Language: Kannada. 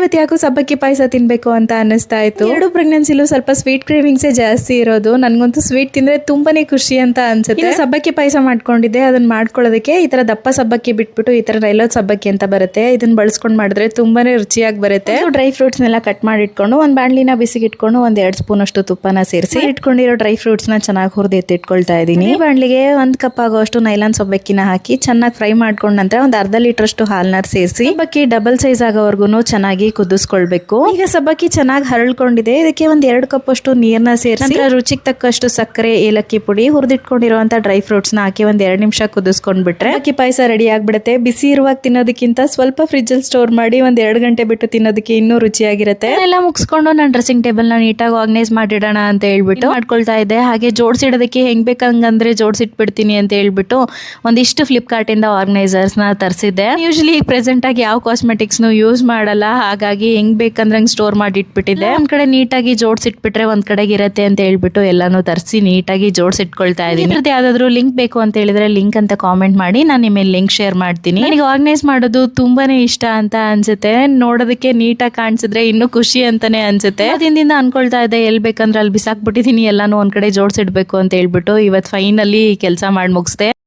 ಇವತ್ತು ಯಾಕೋ ಸಬ್ಬಕ್ಕಿ ಪಾಯಸ ತಿನ್ಬೇಕು ಅಂತ ಅನ್ನಿಸ್ತಾ ಇತ್ತು. ಎರಡು ಪ್ರೆಗ್ನೆನ್ಸಿಲೂ ಸ್ವಲ್ಪ ಸ್ವೀಟ್ ಕ್ರೇವಿಂಗ್ಸೇ ಜಾಸ್ತಿ ಇರೋದು. ನನಗಂತೂ ಸ್ವೀಟ್ ತಿಂದ್ರೆ ತುಂಬಾನೇ ಖುಷಿ ಅಂತ ಅನ್ಸುತ್ತೆ. ಸಬ್ಬಕ್ಕಿ ಪಾಯಸ ಮಾಡ್ಕೊಂಡಿದ್ದೆ. ಅದನ್ನ ಮಾಡ್ಕೊಳ್ಳೋದಕ್ಕೆ ಈ ತರ ದಪ್ಪ ಸಬ್ಬಕ್ಕಿ ಬಿಟ್ಬಿಟ್ಟು ಈ ತರ ರೈಲೋದ್ ಸಬ್ಬಕ್ಕಿ ಅಂತ ಬರುತ್ತೆ. ಇದನ್ನ ಬಳಸ್ಕೊಂಡು ಮಾಡಿದ್ರೆ ತುಂಬಾನೇ ರುಚಿಯಾಗಿ ಬರುತ್ತೆ. ಡ್ರೈ ಫ್ರೂಟ್ಸ್ ನೆಲ್ಲ ಕಟ್ ಮಾಡಿ ಇಟ್ಕೊಂಡು ಒಂದ್ ಬಾಣ್ಲಿನ ಬಿಸಿಗೆ ಇಟ್ಕೊಂಡು ಒಂದ್ ಎರಡ್ ಸ್ಪೂನ್ ಅಷ್ಟು ತುಪ್ಪನ ಸೇರಿಸಿ ಇಟ್ಕೊಂಡಿರೋ ಡ್ರೈ ಫ್ರೂಟ್ಸ್ನ ಚೆನ್ನಾಗಿ ಹುರಿದು ಎತ್ತಿಟ್ಕೊಳ್ತಾ ಇದೀನಿ ಈ ಬಾಣ್ಲಿಗೆ ಒಂದ್ ಕಪ್ ಆಗೋಷ್ಟು ನೈಲಾನ್ ಸಬ್ಬಕ್ಕಿನ ಹಾಕಿ ಚೆನ್ನಾಗಿ ಫ್ರೈ ಮಾಡ್ಕೊಂಡ ನಂತರ ಒಂದ್ ಅರ್ಧ ಲೀಟರ್ ಅಷ್ಟು ಹಾಲ್ನ ಸೇರಿಸಿ ಸಬ್ಬಕ್ಕಿ ಡಬಲ್ ಸೈಜ್ ಆಗೋವರೆಗೂ ಚೆನ್ನಾಗಿ ಕುದಿಸ್ಕೊಳ್ಬೇಕು. ಈಗ ಸಬ್ಬಕ್ಕಿ ಚೆನ್ನಾಗಿ ಹರಳ್ಕೊಂಡಿದೆ. ಇದಕ್ಕೆ ಒಂದ್ ಎರಡು ಕಪ್ ಅಷ್ಟು ನೀರ್ನ ಸೇರಿಸಿ ರುಚಿಗೆ ತಕ್ಕಷ್ಟು ಸಕ್ಕರೆ ಏಲಕ್ಕಿ ಪುಡಿ ಹುರಿದಿಟ್ಕೊಂಡಿರುವಂತ ಡ್ರೈ ಫ್ರೂಟ್ಸ್ನ ಹಾಕಿ ಒಂದ್ ಎರಡು ನಿಮಿಷ ಕುದಿಸ್ಕೊಂಡ್ಬಿಟ್ರೆ ಅಕ್ಕಿ ಪಾಯಸ ರೆಡಿ ಆಗ್ಬಿಡುತ್ತೆ. ಬಿಸಿ ಇರುವಾಗ ತಿನ್ನೋದಕ್ಕಿಂತ ಸ್ವಲ್ಪ ಫ್ರಿಜ್ ಅಲ್ಲಿ ಸ್ಟೋರ್ ಮಾಡಿ ಒಂದ್ ಎರಡು ಗಂಟೆ ಬಿಟ್ಟು ತಿನ್ನೋದಕ್ಕೆ ಇನ್ನೂ ರುಚಿಯಾಗಿರುತ್ತೆ. ಎಲ್ಲ ಮುಗಿಸ್ಕೊಂಡು ನಾನು ಡ್ರೆಸ್ಸಿಂಗ್ ಟೇಬಲ್ನ ನೀಟಾಗಿ ಆರ್ಗನೈಸ್ ಮಾಡಿಡೋಣ ಅಂತ ಹೇಳ್ಬಿಟ್ಟು ಮಾಡ್ಕೊಳ್ತಾ ಇದ್ದೆ. ಹಾಗೆ ಜೋಡಿಸಿಡೋದಕ್ಕೆ ಹೆಂಗ್ ಬೇಕಂಗಂದ್ರೆ ಜೋಡಿಸಿಟ್ಬಿಡ್ತೀನಿ ಅಂತ ಹೇಳ್ಬಿಟ್ಟು ಒಂದಿಷ್ಟು ಫ್ಲಿಪ್ಕಾರ್ಟ್ ಇಂದ ಆರ್ಗನೈಸರ್ಸ್ನ ತರಿಸಿದ್ದೆ. ಯೂಶಲಿ ಪ್ರೆಸೆಂಟ್ ಆಗಿ ಯಾವ ಕಾಸ್ಮೆಟಿಕ್ಸ್ ಯೂಸ್ ಮಾಡಲ್ಲ. ಹಾಗಾಗಿ ಹೆಂಗ್ ಬೇಕಂದ್ರೆ ಹಂಗ್ ಸ್ಟೋರ್ ಮಾಡಿ ಇಟ್ಬಿಟ್ಟಿದೆ ಒಂದ್ ಕಡೆ ನೀಟಾಗಿ ಜೋಡಿಸಿಟ್ಬಿಟ್ರೆ ಒಂದ್ ಕಡೆಗೆ ಇರತ್ತೆ ಅಂತ ಹೇಳ್ಬಿಟ್ಟು ಎಲ್ಲಾನು ತರಿಸಿ ನೀಟಾಗಿ ಜೋಡಿಸಿಟ್ಕೊಳ್ತಾ ಇದೀನಿ. ಇದ್ರದ್ದು ಯಾವ್ದಾದ್ರು ಲಿಂಕ್ ಬೇಕು ಅಂತ ಹೇಳಿದ್ರೆ ಲಿಂಕ್ ಅಂತ ಕಾಮೆಂಟ್ ಮಾಡಿ ನಾನು ನಿಮಗೆ ಲಿಂಕ್ ಶೇರ್ ಮಾಡ್ತೀನಿ. ನನಗೆ ಆರ್ಗನೈಸ್ ಮಾಡೋದು ತುಂಬಾನೇ ಇಷ್ಟ ಅಂತ ಅನ್ಸುತ್ತೆ. ನೋಡೋದಕ್ಕೆ ನೀಟಾಗಿ ಕಾಣಿಸಿದ್ರೆ ಇನ್ನೂ ಖುಷಿ ಅಂತಾನೆ ಅನ್ಸುತ್ತೆ. ದಿನದಿಂದ ಅನ್ಕೊಳ್ತಾ ಇದ್ದೆ ಎಲ್ ಬೇಕಂದ್ರೆ ಅಲ್ಲಿ ಬಿಸಾಕ್ಬಿಟ್ಟಿದೀನಿ ಎಲ್ಲಾನು ಒಂದ್ ಕಡೆ ಜೋಡಿಸಿಡ್ಬೇಕು ಅಂತ ಹೇಳ್ಬಿಟ್ಟು ಇವತ್ತು ಫೈನಲಿ ಕೆಲಸ ಮಾಡಿ ಮುಗಿಸ್ದೆ